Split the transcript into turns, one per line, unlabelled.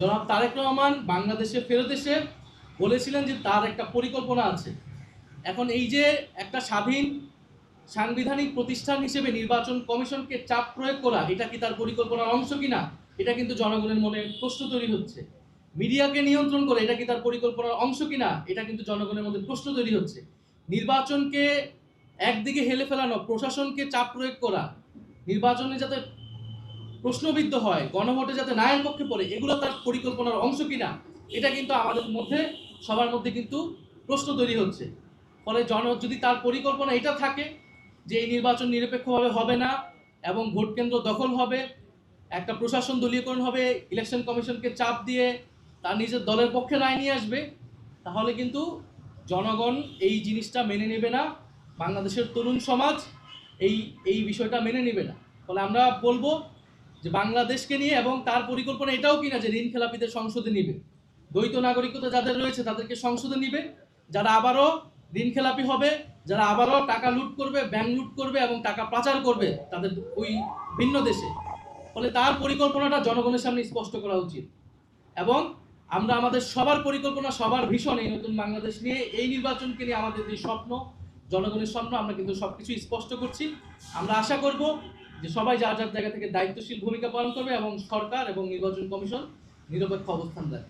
জনাব তারেক রহমান বাংলাদেশে ফেরত এসে বলেছিলেন যে তার একটা পরিকল্পনা আছে। এখন এই যে একটা স্বাধীন সাংবিধানিক প্রতিষ্ঠান হিসেবে নির্বাচন কমিশনকে চাপ প্রয়োগ করা, এটা কি তার পরিকল্পনার অংশ কিনা? এটা কিন্তু জনগণের মনে প্রশ্ন তৈরি হচ্ছে। মিডিয়াকে নিয়ন্ত্রণ করে এটা কি তার পরিকল্পনার অংশ কিনা? এটা কিন্তু জনগণের মধ্যে প্রশ্ন তৈরি হচ্ছে। নির্বাচনকে একদিকে হেলে ফেলানো, প্রশাসনকে চাপ প্রয়োগ করা, নির্বাচনে যাতে প্রশ্নবিদ্ধ হয়, গণভোটে যাতে নায়ের পক্ষে পড়ে, এগুলো তার পরিকল্পনার অংশ কিনা, এটা কিন্তু আমাদের মধ্যে, সবার মধ্যে কিন্তু প্রশ্ন তৈরি হচ্ছে। ফলে জন, যদি তার পরিকল্পনা এটা থাকে, যে এই নির্বাচন নিরপেক্ষভাবে হবে না এবং ভোট কেন্দ্র দখল হবে, একটা প্রশাসন দলীয়করণ হবে, ইলেকশন কমিশনকে চাপ দিয়ে তার নিজের দলের পক্ষে রায় নিয়ে আসবে, তাহলে কিন্তু জনগণ এই জিনিসটা মেনে নেবে না, বাংলাদেশের তরুণ সমাজ এই এই বিষয়টা মেনে নেবে না। ফলে আমরা বলব যে বাংলাদেশকে নিয়ে এবং তার পরিকল্পনা এটাও কিনা যে ঋণ খেলাপিদের সংসদে নিবে। দ্বৈত নাগরিকতা যাদের রয়েছে তাদেরকে সংসদে নিবে। যারা আবারও ঋণ খেলাপি হবে, যারা আবারও টাকা লুট করবে ব্যাংক লুট করবে এবং টাকা পাচার করবে তাদের ওই ভিন্ন দেশে, ফলে তার পরিকল্পনাটা জনগণের সামনে স্পষ্ট করা উচিত। এবং আমরা আমাদের সবার পরিকল্পনা, সবার ভীষণ এই নতুন বাংলাদেশ নিয়ে, এই নির্বাচনকে নিয়ে আমাদের যে স্বপ্ন, জনগণের স্বপ্ন, আমরা কিন্তু সব সবকিছু স্পষ্ট করছি। আমরা আশা করব যে সবাই যার যার জায়গা থেকে দায়িত্বশীল ভূমিকা পালন করবে এবং সরকার এবং নির্বাচন কমিশন নিরপেক্ষ অবস্থান দেয়।